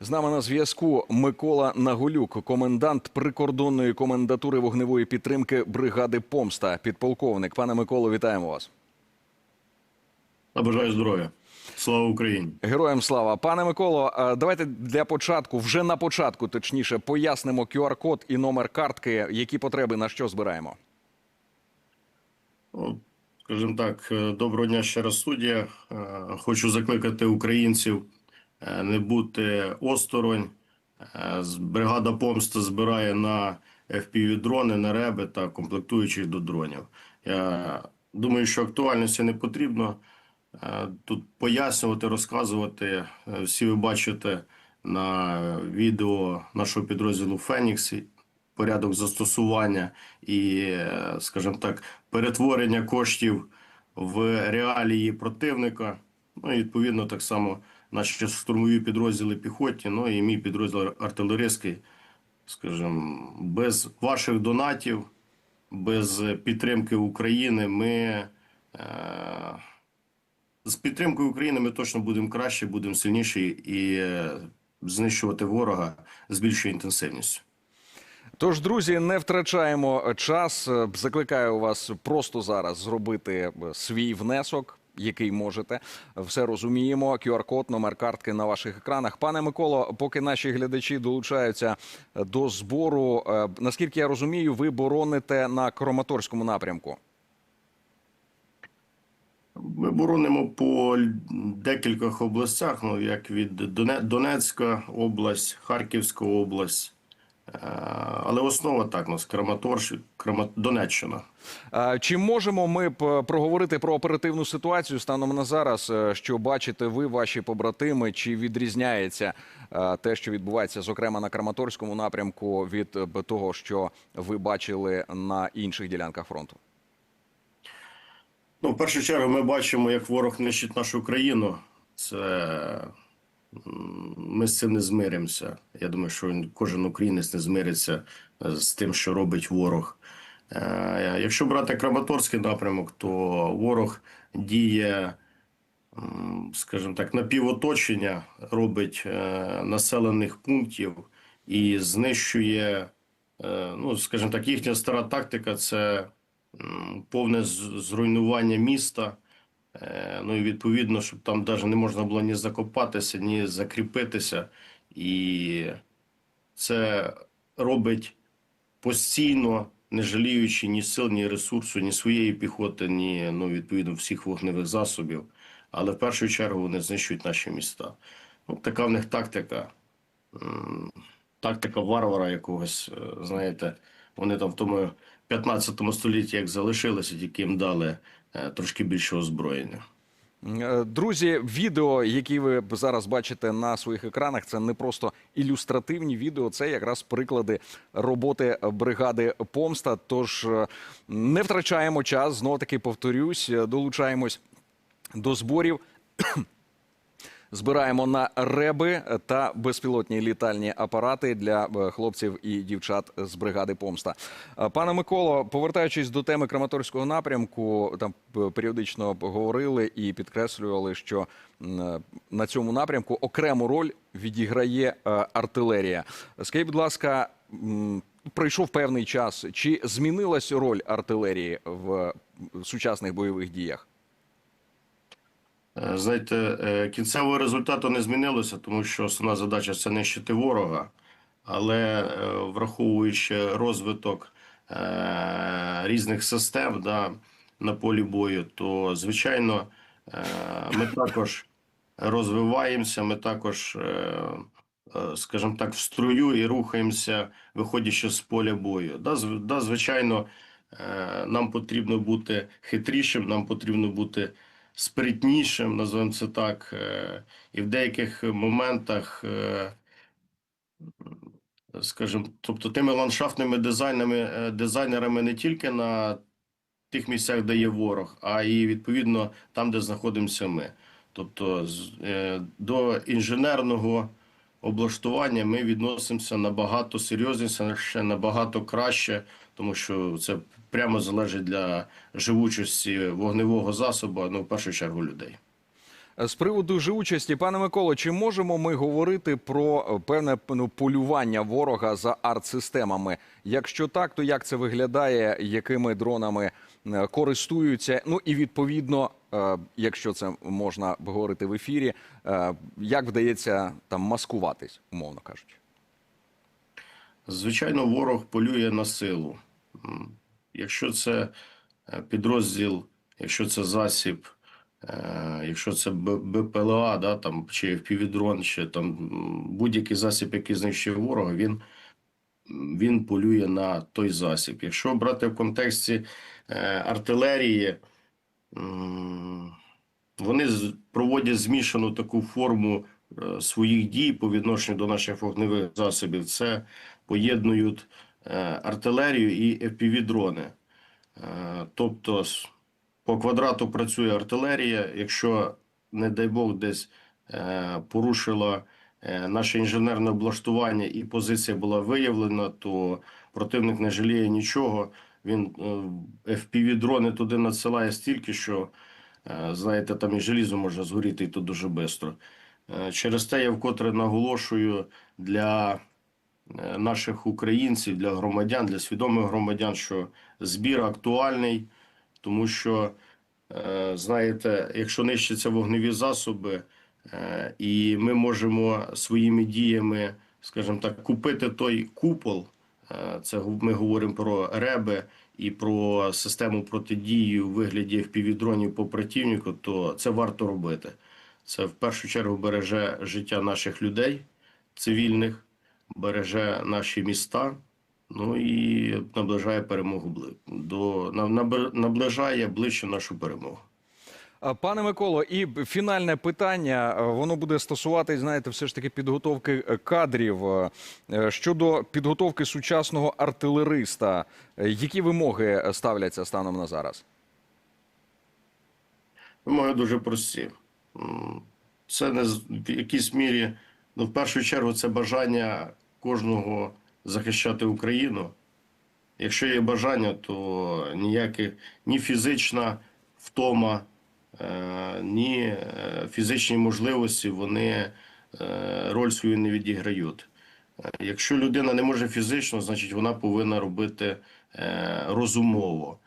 З нами на зв'язку Микола Наголюк, комендант прикордонної комендатури вогневої підтримки бригади Помста. Підполковник. Пане Миколо, вітаємо вас. Бажаю здоров'я. Слава Україні! Героям слава. Пане Миколо, е, давайте для початку, вже на початку, точніше, пояснимо QR-код і номер картки, які потреби на що збираємо. Скажімо так, е, доброго дня ще раз студія. Е, Хочу закликати українців не бути осторонь. Е, Бригада помста збирає на FPV-дрони, на реби та комплектуючих до дронів. Я думаю, що актуальності не потрібно е, тут пояснювати, розказувати. Е, Всі ви бачите на відео нашого підрозділу Фенікс порядок застосування і, е, скажімо так, перетворення коштів в реалії противника. Ну і відповідно так само наші штурмові підрозділи піхотні, ну і мій підрозділ артилерійський, скажімо, без ваших донатів, без підтримки України ми. Е- з підтримкою України ми точно будемо краще, будемо сильніші і е, знищувати ворога з більшою інтенсивністю. Тож, друзі, не втрачаємо час. Е, Закликаю вас просто зараз зробити е, свій внесок. Який можете, все розуміємо. QR-код, номер картки на ваших екранах. Пане Миколо, поки наші глядачі долучаються до збору, е, наскільки я розумію, ви бороните на Краматорському напрямку. Ми боронимо по декількох областях, ну як від Донецька область, Харківська область. Е, Але основа так, нас Краматорськ, Крама... Донеччина. Чи можемо ми проговорити про оперативну ситуацію станом на зараз? е, Що бачите ви, ваші побратими? Чи відрізняється е, те, що відбувається, зокрема на Краматорському напрямку, від е, того, що ви бачили на інших ділянках фронту? Ну, в першу чергу, ми бачимо, як ворог нищить нашу країну. Це ми з цим не змиримося. Я думаю, що кожен українець не змириться з тим, що робить ворог. Е, Якщо брати Краматорський напрямок, то ворог діє, скажімо так, напівоточення робить е, населених пунктів і знищує, е, ну, скажімо так, їхня стара тактика це повне зруйнування міста. Ну і відповідно, щоб там навіть не можна було ні закопатися, ні закріпитися. І це робить постійно, не жаліючи ні сил, ні ресурсу, ні своєї піхоти, ні ну, відповідно всіх вогневих засобів. Але в першу чергу вони знищують наші міста. Ну, така в них тактика. Тактика варвара якогось, е, знаєте, вони там в тому 15 столітті як залишилися, тільки їм дали е, трошки більше озброєння. Е, Друзі, відео, які ви зараз бачите на своїх екранах, це не просто ілюстративні відео, це якраз приклади роботи бригади Помста. Тож е, не втрачаємо час. Знову таки повторюсь, е, долучаємось до зборів. Збираємо на реби та безпілотні літальні апарати для е, хлопців і дівчат з бригади Помста. Е, Пане Миколо, повертаючись до теми Краматорського напрямку, там е, періодично говорили і підкреслювали, що на цьому напрямку окрему роль відіграє артилерія. Скажіть, будь ласка, м, пройшов певний час. Чи змінилась роль артилерії в сучасних бойових діях? Е, Знаєте, е, кінцевого результату не змінилося, тому що основна задача це нищити ворога. Але е, враховуючи розвиток різних систем да, на полі бою, то звичайно ми також розвиваємося, ми також, скажімо так, в струю і рухаємося, виходячи з поля бою. Да, звичайно, нам потрібно бути хитрішим, нам потрібно бути спритнішим, називаємо це так, е, і в деяких моментах, е, скажімо, тобто тими ландшафтними дизайнами, е, дизайнерами не тільки на тих місцях, де є ворог, а і відповідно там, де знаходимося ми. Тобто до інженерного облаштування ми відносимося набагато серйозніше, набагато краще, тому що це прямо залежить для живучості вогневого засобу, ну в першу чергу людей. З приводу живучості, пане Миколо, чи можемо ми говорити про е, певне ну, полювання ворога за артсистемами? Якщо так, то як це виглядає, якими дронами е, користуються? Ну і відповідно, е, якщо це можна говорити в ефірі, е, як вдається там маскуватись, умовно кажучи? Звичайно, ворог полює на силу. Якщо це е, підрозділ, якщо це засіб, е, якщо це БПЛА, да, там, чи FPV-дрон, чи там будь-який засіб, який знищує ворога, він, він полює на той засіб. Якщо брати в контексті е, артилерії, вони проводять змішану таку форму своїх дій по відношенню до наших вогневих засобів. Це поєднують артилерію і FPV-дрони. Е, Тобто по квадрату працює артилерія. Якщо, не дай Бог, десь е, порушила е, наше інженерне облаштування і позиція була виявлена, то противник не жаліє нічого. Він е, FPV-дрони туди надсилає стільки, що е, знаєте, там і желізо може згоріти, і то дуже швидко. Через те я вкотре наголошую для е, наших українців, для громадян, для свідомих громадян, що збір актуальний, тому що, е, знаєте, якщо нищаться вогневі засоби, е, і ми можемо своїми діями, скажімо так, купити той купол, е, це ми говоримо про реби і про систему протидії у вигляді FPV-дронів по противнику, то це варто робити. Це в першу чергу береже життя наших людей цивільних, береже наші міста, ну і наближає перемогу до на- наб- наближає ближче нашу перемогу. Пане Миколо, і фінальне питання, воно буде стосуватись, знаєте, все ж таки підготовки е, кадрів. Е, Щодо підготовки сучасного артилериста, е, які вимоги ставляться станом на зараз? Вимоги дуже прості. Це не в якійсь мірі, ну, в першу чергу, це бажання кожного захищати Україну. Якщо є бажання, то ніякі ні фізична втома, е, ні е, фізичні можливості вони е, роль свою не відіграють. Якщо людина не може фізично, значить вона повинна робити розумово.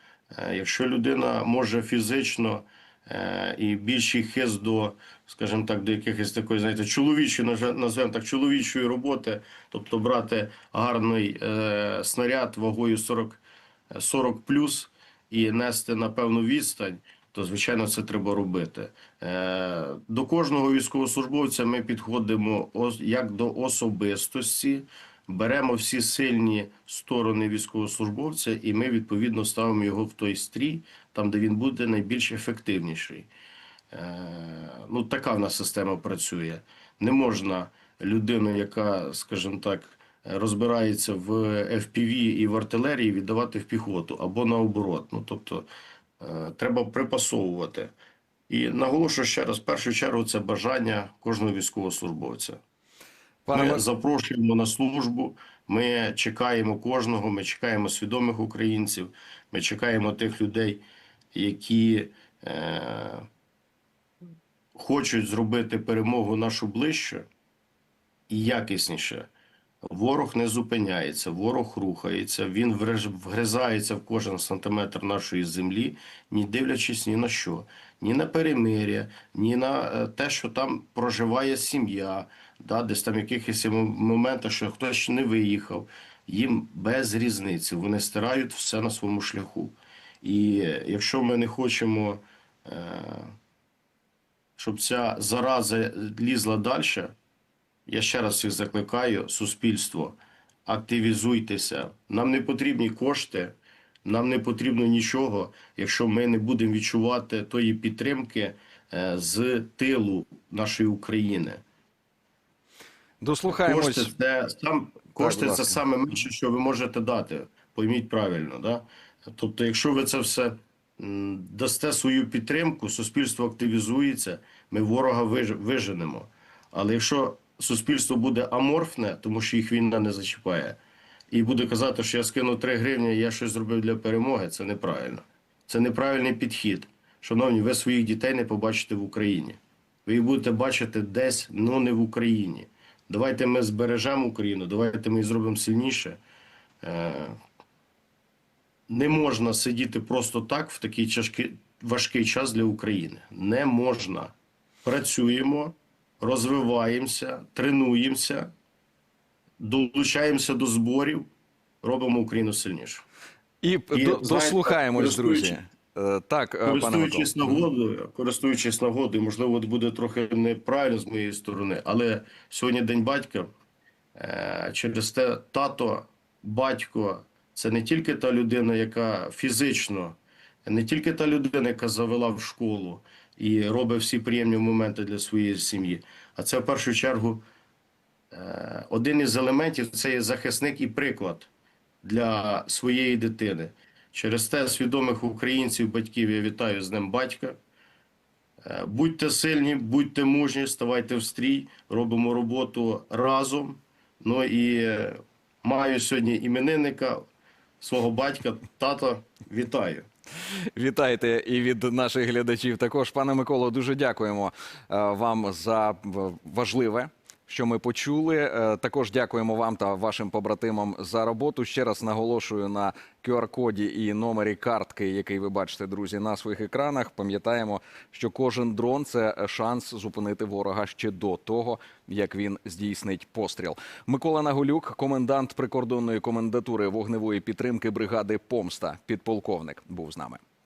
Якщо людина може фізично і більший хист до, скажімо так, до якихось такої, знаєте, чоловічої, назвемо так, чоловічої роботи, тобто брати гарний е, снаряд вагою 40, 40 плюс і нести на певну відстань, то звичайно це треба робити. Е, До кожного військовослужбовця ми підходимо як до особистості, беремо всі сильні сторони військовослужбовця, і ми відповідно ставимо його в той стрій, там де він буде найбільш ефективніший. Е, Ну, така в нас система працює. Не можна людину, яка, скажімо так, розбирається в FPV і в артилерії, віддавати в піхоту або наоборот. Ну, тобто, е, треба припасовувати. І наголошую ще раз: в першу чергу це бажання кожного військовослужбовця. Ми запрошуємо на службу. Ми чекаємо кожного. Ми чекаємо свідомих українців. Ми чекаємо тих людей, які е, хочуть зробити перемогу нашу ближче і якісніше. Ворог не зупиняється, ворог рухається, він вгризається в кожен сантиметр нашої землі, ні дивлячись ні на що, ні на перемир'я, ні на е, те, що там проживає сім'я, да, десь там якихось є мом- моменти, що хтось ще не виїхав. Їм без різниці, вони стирають все на своєму шляху. І е, якщо ми не хочемо, е, щоб ця зараза лізла далі, я ще раз всіх закликаю, суспільство, активізуйтеся. Нам не потрібні кошти, нам не потрібно нічого, якщо ми не будемо відчувати тої підтримки е, з тилу нашої України. Дослухаємось. Кошти це сам кошти будь це саме менше, що ви можете дати. Пойміть правильно, да? Тобто, якщо ви це все дасте свою підтримку, суспільство активізується, ми ворога виженемо. Але якщо суспільство буде аморфне, тому що їх війна не зачіпає, і буде казати, що я скинув 3 гривні, я щось зробив для перемоги, це неправильно. Це неправильний підхід. Шановні, ви своїх дітей не побачите в Україні. ви їх будете бачити десь, ну не в Україні. Давайте ми збережемо Україну, давайте ми її зробимо сильніше. Е, Не можна сидіти просто так в такий тяжкий, важкий час для України. Не можна. Працюємо, розвиваємося, тренуємося, долучаємося до зборів, робимо Україну сильніше. І, І, дослухаємось, друзі. Е, Так, е. Користуючись нагодою, користуючись нагодою, можливо, буде трохи неправильно з моєї сторони, але сьогодні День батька. Е, Через те тато, батько це не тільки та людина, яка фізично, не тільки та людина, яка завела в школу і робить всі приємні моменти для своєї сім'ї, а це в першу чергу один із елементів це є захисник і приклад для своєї дитини. Через те свідомих українців, батьків я вітаю з Днем батька. Е, Будьте сильні, будьте мужні, ставайте в стрій, робимо роботу разом. Ну і е, маю сьогодні іменинника свого батька, тата. Вітаю. Вітайте і від наших глядачів. Також, пане Миколо, дуже дякуємо е, вам за важливе. Що ми почули, Е, також дякуємо вам та вашим побратимам за роботу. Ще раз наголошую на QR-коді і номері картки, який ви бачите, друзі, на своїх екранах. Пам'ятаємо, що кожен дрон це шанс зупинити ворога ще до того, як він здійснить постріл. Микола Наголюк, комендант прикордонної комендатури вогневої підтримки бригади Помста, підполковник, був з нами.